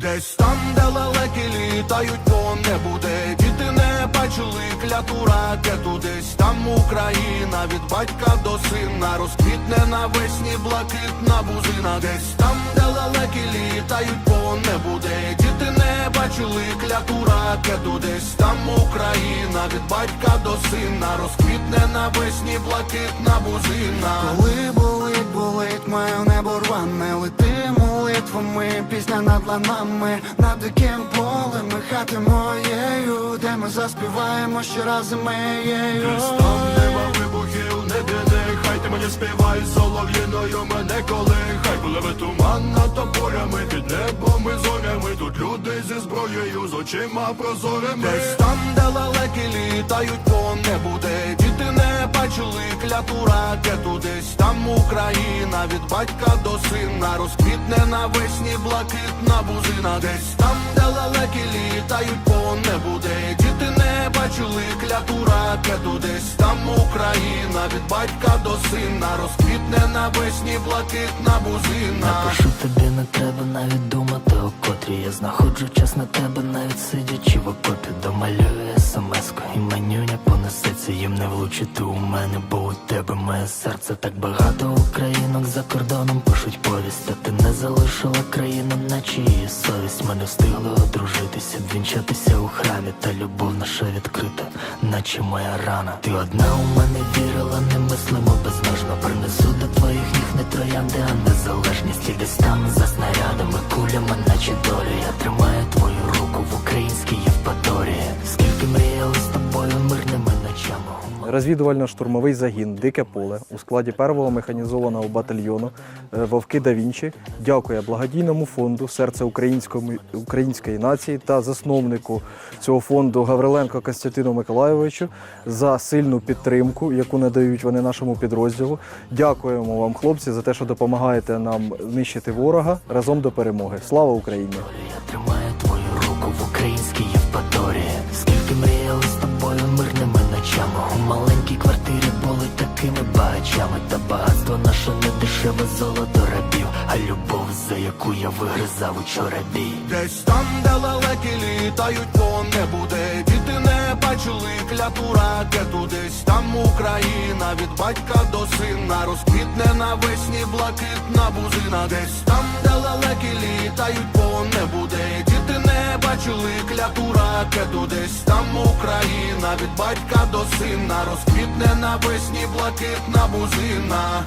Десь там, де лелеки літають по небу, де діти не бачили кляту ракету, десь там Україна від батька до сина розквітне навесні блакитна бузина, десь там, де лелеки літають по небу, де діти не бачили кляту ракету, десь там Україна від батька до сина розквітне навесні блакитна бузина. Коли болить, болить, моє небо рване Лети молитвами, пісня над ланами Над диким полем і хати моєю Де ми заспіваємо ще раз моєю. Десь там нема вибухів, не біди, хай ти мені співай солов'їною мене колихай. Пливе туман над тополями, під небом і зорями. Тут люди зі зброєю, з очима прозорими. Десь там, де лелеки літають по небу, де діти не бачили кляту ракету Десь там Україна від батька до сина? Розквітне навесні блакитна бузина. Десь там, де лелеки літають по небу, де діти не бачили кляту ракету Десь там Україна від батька до сина. Розквітне навесні блакитна бузина. Пишу тобі не треба навіть думати о котрі Я знаходжу час на тебе, навіть сидячи в окопі. Домалюю смс-ку і менюня понесеться Їм не влучити у мене, бо у тебе моє серце Так багато українок за кордоном пишуть повість Та ти не залишила країну, наче її совість. Ми не встигли одружитися, вінчатися у храмі Та любов наша відкрита, наче моя рана. Ти одна у мене вірила, немислимо безмежно Принесу до твоїх ніг не троянди, а незалежність І десь там за снарядами, кулями, наче долі Я тримаю твою руку в українській Розвідувально-штурмовий загін Дике поле у складі первого механізованого батальйону е, Вовки да Вінчі дякує благодійному фонду Серце української, нації та засновнику цього фонду Гавриленко Костянтину Миколайовичу за сильну підтримку, яку надають вони нашому підрозділу. Дякуємо вам, хлопці, за те, що допомагаєте нам нищити ворога разом до перемоги. Слава Україні! Я тримаю твою руку в українській У маленькій квартирі були такими багачами Та багатство наше не дешеве золото рабів А любов, за яку я вигризав учора бій Десь там, де лелеки літають по небу, де діти не бачили кляту ракету, десь там Україна від батька до сина. Розквітне навесні блакитна бузина, десь там, де лелеки літають діти не бачили кляту ракету, десь там Україна від батька до сина розквітне навесні блакитна бузина.